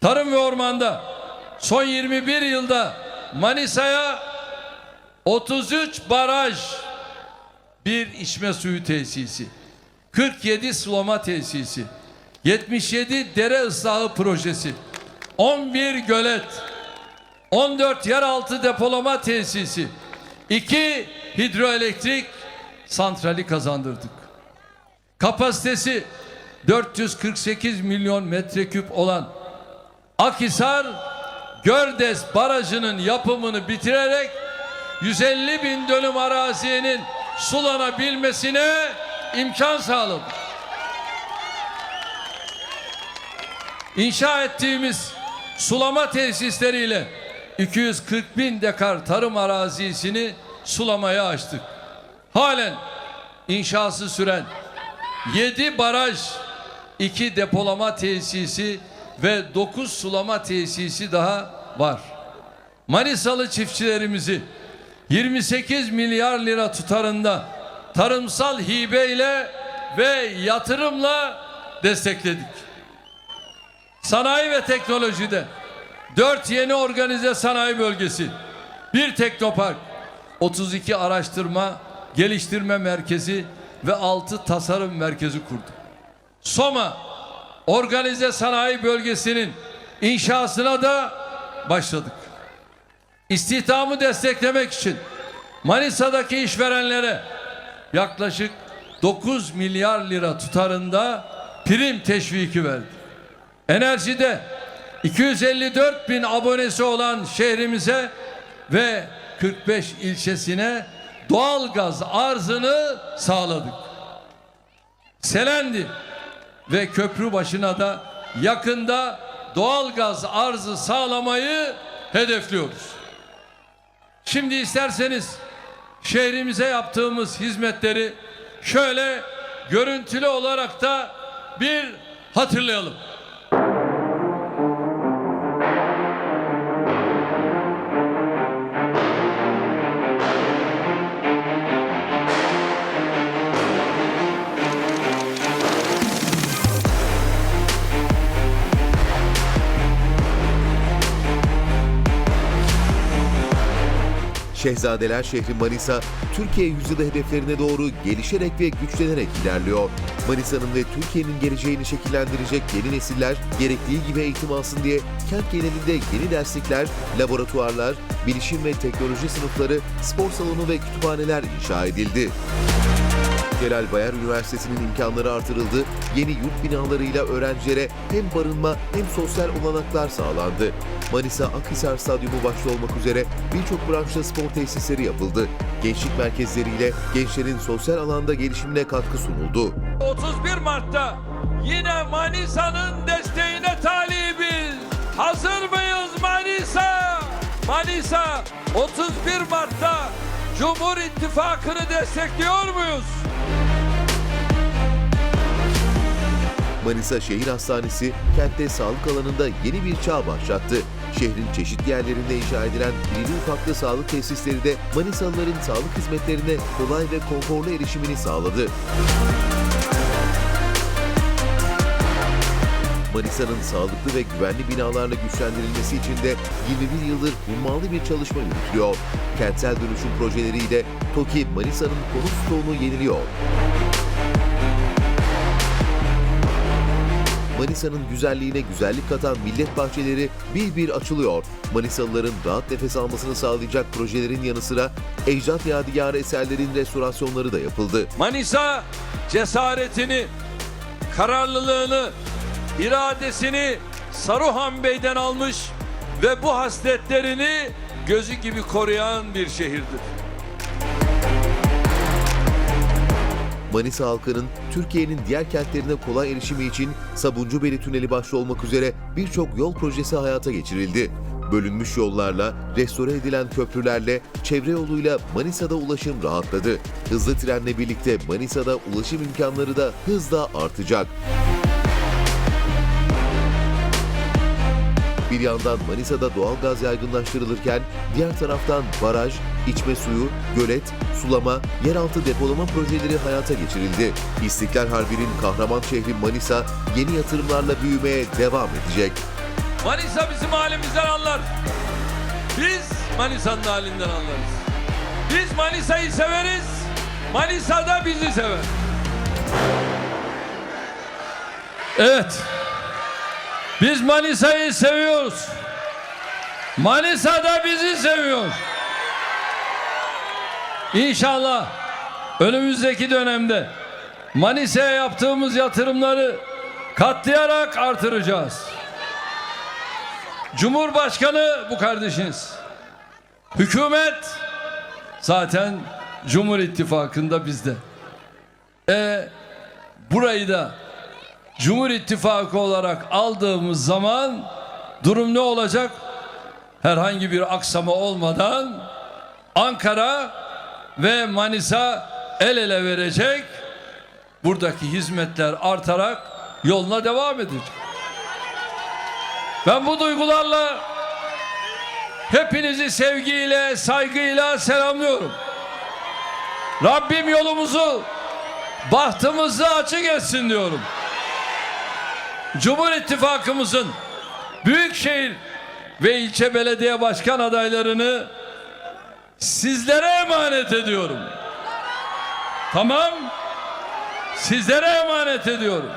Tarım ve ormanda son 21 yılda Manisa'ya 33 baraj, bir içme suyu tesisi, 47 sulama tesisi, 77 dere ıslahı projesi, 11 gölet, 14 yeraltı depolama tesisi, 2 hidroelektrik santrali kazandırdık. Kapasitesi 448 milyon metreküp olan Akhisar Gördes Barajı'nın yapımını bitirerek 150 bin dönüm arazinin sulanabilmesine imkan sağladı. İnşa ettiğimiz sulama tesisleriyle 240 bin dekar tarım arazisini sulamaya açtık. Halen inşası süren 7 baraj, 2 depolama tesisi ve 9 sulama tesisi daha var. Manisalı çiftçilerimizi 28 milyar lira tutarında tarımsal hibeyle ve yatırımla destekledik. Sanayi ve teknolojide 4 yeni organize sanayi bölgesi, bir teknopark, 32 araştırma, geliştirme merkezi ve 6 tasarım merkezi kurduk. Soma organize sanayi bölgesinin inşasına da başladık. İstihdamı desteklemek için Manisa'daki işverenlere yaklaşık 9 milyar lira tutarında prim teşviki verdi. Enerjide 254 bin abonesi olan şehrimize ve 45 ilçesine doğal gaz arzını sağladık. Selendi ve köprü başına da yakında doğal gaz arzı sağlamayı hedefliyoruz. Şimdi isterseniz şehrimize yaptığımız hizmetleri şöyle görüntülü olarak da bir hatırlayalım. Şehzadeler şehri Manisa, Türkiye yüzyılı hedeflerine doğru gelişerek ve güçlenerek ilerliyor. Manisa'nın ve Türkiye'nin geleceğini şekillendirecek yeni nesiller gerektiği gibi eğitim alsın diye kent genelinde yeni derslikler, laboratuvarlar, bilişim ve teknoloji sınıfları, spor salonu ve kütüphaneler inşa edildi. Celal Bayar Üniversitesi'nin imkanları artırıldı, yeni yurt binalarıyla öğrencilere hem barınma hem sosyal olanaklar sağlandı. Manisa Akhisar Stadyumu başta olmak üzere birçok branşta spor tesisleri yapıldı. Gençlik merkezleriyle gençlerin sosyal alanda gelişimine katkı sunuldu. 31 Mart'ta yine Manisa'nın desteğine talibiz. Hazır mıyız Manisa? Manisa 31 Mart'ta Cumhur İttifakı'nı destekliyor muyuz? Manisa Şehir Hastanesi kentte sağlık alanında yeni bir çağ başlattı. Şehrin çeşitli yerlerinde inşa edilen irili ufaklı sağlık tesisleri de Manisalıların sağlık hizmetlerine kolay ve konforlu erişimini sağladı. Manisa'nın sağlıklı ve güvenli binalarla güçlendirilmesi için de 21 yıldır hummalı bir çalışma yürütülüyor. Kentsel dönüşüm projeleriyle TOKİ Manisa'nın konut stoğunu yeniliyor. Manisa'nın güzelliğine güzellik katan millet bahçeleri bir bir açılıyor. Manisalıların rahat nefes almasını sağlayacak projelerin yanı sıra ecdat yadigarı eserlerin restorasyonları da yapıldı. Manisa cesaretini, kararlılığını, iradesini Saruhan Bey'den almış ve bu hasletlerini gözü gibi koruyan bir şehirdir. Manisa halkının Türkiye'nin diğer kentlerine kolay erişimi için Sabuncubeli Tüneli başta olmak üzere birçok yol projesi hayata geçirildi. Bölünmüş yollarla, restore edilen köprülerle, çevre yoluyla Manisa'da ulaşım rahatladı. Hızlı trenle birlikte Manisa'da ulaşım imkanları da hızla artacak. Bir yandan Manisa'da doğalgaz yaygınlaştırılırken diğer taraftan baraj, içme suyu, gölet, sulama, yeraltı depolama projeleri hayata geçirildi. İstiklal Harbi'nin kahraman şehri Manisa yeni yatırımlarla büyümeye devam edecek. Manisa bizim halimizden anlar. Biz Manisa'nın halinden anlarız. Biz Manisa'yı severiz. Manisa da bizi sever. Evet. Biz Manisa'yı seviyoruz. Manisa da bizi seviyor. İnşallah önümüzdeki dönemde Manisa'ya yaptığımız yatırımları katlayarak artıracağız. Cumhurbaşkanı bu kardeşiniz. Hükümet zaten Cumhur İttifakı'nda bizde. E, burayı da Cumhur İttifakı olarak aldığımız zaman durum ne olacak? Herhangi bir aksama olmadan Ankara ve Manisa el ele verecek. Buradaki hizmetler artarak yoluna devam edecek. Ben bu duygularla hepinizi sevgiyle, saygıyla selamlıyorum. Rabbim yolumuzu, bahtımızı açık etsin diyorum. Cumhur İttifakımızın büyükşehir ve ilçe belediye başkan adaylarını sizlere emanet ediyorum. Tamam? Sizlere emanet ediyorum.